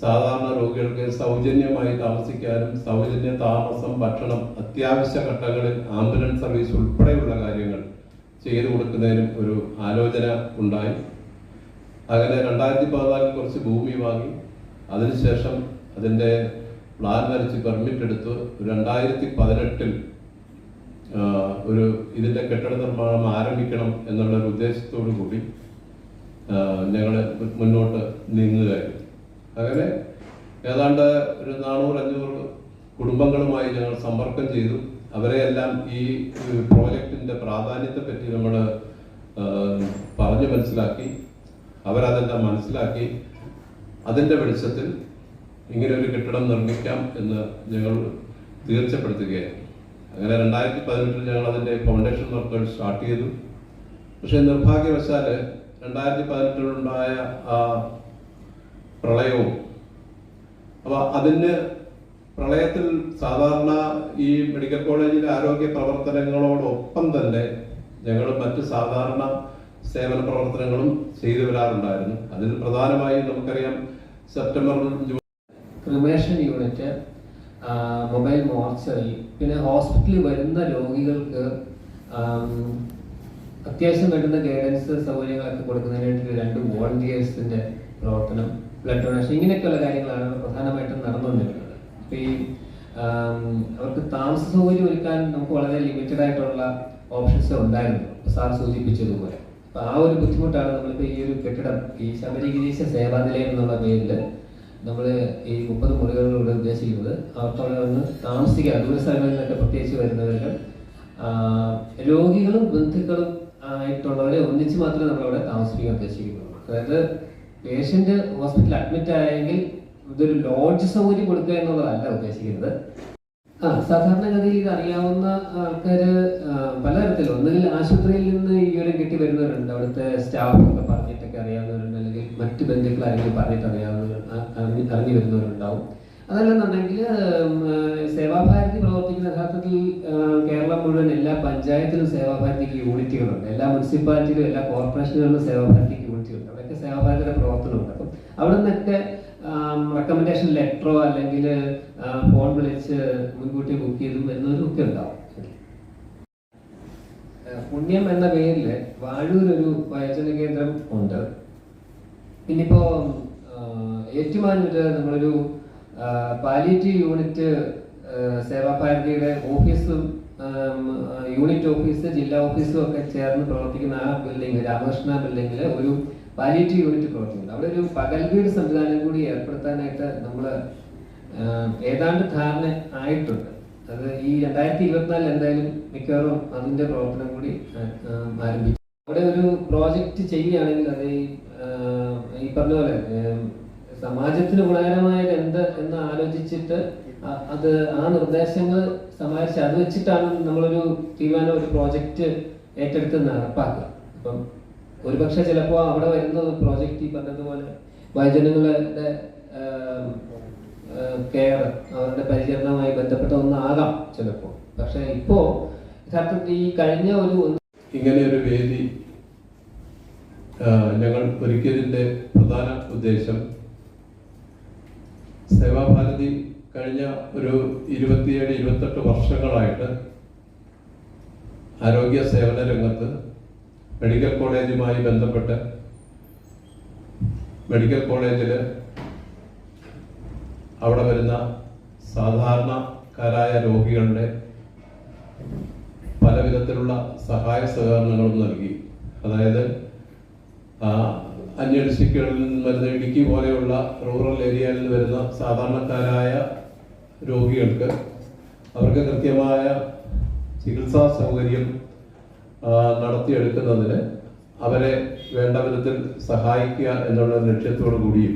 സാധാരണ രോഗികൾക്ക് സൗജന്യമായി താമസിക്കാനും സൗജന്യ താമസം ഭക്ഷണം അത്യാവശ്യ ഘട്ടങ്ങളിൽ ആംബുലൻസ് സർവീസ് ഉൾപ്പെടെയുള്ള കാര്യങ്ങൾ ചെയ്തു കൊടുക്കുന്നതിനും ഒരു ആലോചന ഉണ്ടായി. അങ്ങനെ രണ്ടായിരത്തി പതിനാലിൽ കുറച്ച് ഭൂമി വാങ്ങി. അതിനുശേഷം അതിന്റെ പ്ലാൻ വരച്ച് പെർമിറ്റ് എടുത്ത് രണ്ടായിരത്തി പതിനെട്ടിൽ ഒരു ഇതിന്റെ കെട്ടിട നിർമ്മാണം ആരംഭിക്കണം എന്നുള്ള ഒരു ഉദ്ദേശത്തോടു കൂടി ഞങ്ങൾ മുന്നോട്ട് നീങ്ങുകയായിരുന്നു. അങ്ങനെ ഏതാണ്ട് ഒരു നാനൂറ് അഞ്ഞൂറ് കുടുംബങ്ങളുമായി ഞങ്ങൾ സമ്പർക്കം ചെയ്തു. അവരെയെല്ലാം ഈ പ്രോജക്റ്റിന്റെ പ്രാധാന്യത്തെ പറ്റി നമ്മൾ പറഞ്ഞു മനസ്സിലാക്കി. അവരതെല്ലാം മനസ്സിലാക്കി. അതിന്റെ വെളിച്ചത്തിൽ ഇങ്ങനെ ഒരു കെട്ടിടം നിർമ്മിക്കാം എന്ന് ഞങ്ങൾ തീർച്ചപ്പെടുത്തുകയായിരുന്നു. അങ്ങനെ രണ്ടായിരത്തി പതിനെട്ടിൽ ഞങ്ങൾ അതിന്റെ ഫൗണ്ടേഷൻ വർക്കുകൾ സ്റ്റാർട്ട് ചെയ്തു. പക്ഷേ നിർഭാഗ്യവശാൽ രണ്ടായിരത്തി പതിനെട്ടിലുണ്ടായ ആ പ്രളയവും. അപ്പൊ അതിന് പ്രളയത്തിൽ സാധാരണ ഈ മെഡിക്കൽ കോളേജിലെ ആരോഗ്യ പ്രവർത്തനങ്ങളോടൊപ്പം തന്നെ ഞങ്ങൾ മറ്റ് സാധാരണ സേവന പ്രവർത്തനങ്ങളും ചെയ്തു വരാറുണ്ടായിരുന്നു. അതിൽ പ്രധാനമായും നമുക്കറിയാം September cremation unit mobile mortuary പിന്നെ ഹോസ്പിറ്റലിൽ വരുന്ന രോഗികൾക്ക് അത്യാവശ്യം വേണ്ടുന്ന ഗൈഡൻസ് സൗകര്യങ്ങളൊക്കെ കൊടുക്കുന്നതിനായിട്ട് രണ്ട് വോളണ്ടിയേഴ്സിന്റെ പ്രവർത്തനം ബ്ലഡ് ഡൊണേഷൻ ഇങ്ങനെയൊക്കെയുള്ള കാര്യങ്ങളാണ് പ്രധാനമായിട്ടും നടന്നുകൊണ്ടിരിക്കുന്നത്. അപ്പൊ ഈ അവർക്ക് താമസ സൗകര്യം ഒരുക്കാൻ നമുക്ക് വളരെ ലിമിറ്റഡ് ആയിട്ടുള്ള ഓപ്ഷൻസ് ഉണ്ടായിരുന്നു. ഇപ്പൊ സാർ സൂചിപ്പിച്ചതുപോലെ. അപ്പൊ ആ ഒരു ബുദ്ധിമുട്ടാണ് നമ്മളിപ്പോ ഈ ഒരു കെട്ടിടം ഈ ശബരിഗിരീശ സേവാനിലയം എന്നുള്ള പേരിൽ നമ്മൾ ഈ മുപ്പത് മുറികളിലൂടെ ഉദ്ദേശിക്കുന്നത്. അവർക്കവിടെ വന്ന് താമസിക്കുക ദൂര സ്ഥലങ്ങളിൽ നിന്നൊക്കെ പ്രത്യേകിച്ച് വരുന്നവർക്ക് രോഗികളും ബന്ധുക്കളും ആയിട്ടുള്ളവരെ ഒന്നിച്ച് മാത്രമേ നമ്മളവിടെ താമസിപ്പിക്കാൻ ഉദ്ദേശിക്കുന്നുള്ളൂ. അതായത് പേഷ്യന്റ് ഹോസ്പിറ്റലിൽ അഡ്മിറ്റ് ആയെങ്കിൽ ഇതൊരു ലോഡ്ജ് സൗകര്യം കൊടുക്കുക എന്നുള്ളതല്ല ഉദ്ദേശിക്കുന്നത്. ആ സാധാരണഗതിയിൽ ഇത് അറിയാവുന്ന ആൾക്കാര് പലതരത്തിൽ ഒന്നുകിൽ ആശുപത്രിയിൽ നിന്ന് ഈ ഒരു കിട്ടി വരുന്നവരുണ്ട് അവിടുത്തെ സ്റ്റാഫൊക്കെ പറഞ്ഞിട്ടൊക്കെ അറിയാവുന്നവരുണ്ട് അല്ലെങ്കിൽ മറ്റ് ബന്ധുക്കൾ ആരെങ്കിലും പറഞ്ഞിട്ട് അറിയാവുന്ന അറിഞ്ഞ് വരുന്നവരുണ്ടാവും. അതല്ലെന്നുണ്ടെങ്കിൽ സേവാഭാരതി പ്രവർത്തിക്കുന്ന യഥാർത്ഥത്തിൽ കേരളം മുഴുവൻ എല്ലാ പഞ്ചായത്തിലും സേവാഭാരതിക്ക് യൂണിറ്റുകളുണ്ട്. എല്ലാ മുനിസിപ്പാലിറ്റിയിലും എല്ലാ കോർപ്പറേഷനുകളിലും സേവാഭാരതിക്ക് യൂണിറ്റുകളുണ്ട്. സേവാഭാരതിയുടെ പ്രവർത്തനമുണ്ട്. അപ്പം അവിടെ നിന്നൊക്കെ റെക്കമെൻഡേഷൻ ലെറ്ററോ അല്ലെങ്കിൽ ഫോൺ വിളിച്ച് മുൻകൂട്ടി ബുക്ക് ചെയ്തും വരുന്നവരും ഒക്കെ ഉണ്ടാവും. പുണ്യം എന്ന പേരിൽ വാഴൂർ ഒരു വയോജന കേന്ദ്രം ഉണ്ട്. പിന്നിപ്പോ ഏറ്റുമാനൂര് നമ്മളൊരു പാലിയേറ്റീവ് യൂണിറ്റ് സേവാഭാരതിയുടെ ഓഫീസും യൂണിറ്റ് ഓഫീസ് ജില്ലാ ഓഫീസും ഒക്കെ ചേർന്ന് പ്രവർത്തിക്കുന്ന ആ ബിൽഡിംഗ് രാമകൃഷ്ണ ബിൽഡിംഗിൽ ഒരു പാലിയേറ്റീവ് യൂണിറ്റ് പ്രവർത്തിക്കുന്നത് അവിടെ ഒരു പകൽ വീട് സംവിധാനം കൂടി ഏർപ്പെടുത്താനായിട്ട് നമ്മൾ ഏതാണ്ട് ധാരണ ആയിട്ടുണ്ട്. അത് ഈ രണ്ടായിരത്തി ഇരുപത്തിനാലിൽ എന്തായാലും മിക്കവാറും അതിന്റെ പ്രവർത്തനം കൂടി ആരംഭിക്കും. അവിടെ ഒരു പ്രോജക്റ്റ് ചെയ്യുകയാണെങ്കിൽ അത് ഈ പറഞ്ഞ പോലെ സമാജത്തിന് ഗുണകരമായത് എന്ത് എന്ന് ആലോചിച്ചിട്ട് അത് ആ നിർദ്ദേശങ്ങൾ സമാജിച്ച് അത് വെച്ചിട്ടാണ് നമ്മളൊരു തീരുമാനം ഒരു പ്രോജക്റ്റ് ഏറ്റെടുത്ത് നടപ്പാക്കുക അപ്പം ഒരുപക്ഷെ ചിലപ്പോൾ അവിടെ വരുന്ന പ്രോജക്റ്റ് ഈ പറഞ്ഞതുപോലെ വയോജനങ്ങളുടെ കെയർ അവരുടെ പരിചരണവുമായി ബന്ധപ്പെട്ട ഒന്നാകാം ചിലപ്പോൾ പക്ഷെ ഇപ്പോ യഥാർത്ഥത്തിൽ ഈ കഴിഞ്ഞ ഒരു ഇങ്ങനെ ഒരു വേദി ഞങ്ങൾ ഒരുക്കിയതിന്റെ പ്രധാന ഉദ്ദേശം സേവാഭാരതി കഴിഞ്ഞ ഒരു ഇരുപത്തിയേഴ് ഇരുപത്തെട്ട് വർഷങ്ങളായിട്ട് ആരോഗ്യ സേവന രംഗത്ത് മെഡിക്കൽ കോളേജുമായി ബന്ധപ്പെട്ട് മെഡിക്കൽ കോളേജിൽ അവിടെ വരുന്ന സാധാരണക്കാരായ രോഗികളുടെ പല വിധത്തിലുള്ള സഹായ സഹകരണങ്ങളും നൽകി. അതായത് ഡിസ്ട്രിക്റ്റുകളിൽ നിന്ന് വരുന്ന ഇടുക്കി പോലെയുള്ള റൂറൽ ഏരിയയിൽ നിന്ന് വരുന്ന സാധാരണക്കാരായ രോഗികൾക്ക് അവർക്ക് കൃത്യമായ ചികിത്സാ സൗകര്യം നടത്തിയെടുക്കുന്നതിന് അവരെ വേണ്ട വിധത്തിൽ സഹായിക്കുക എന്നുള്ള ലക്ഷ്യത്തോടു കൂടിയും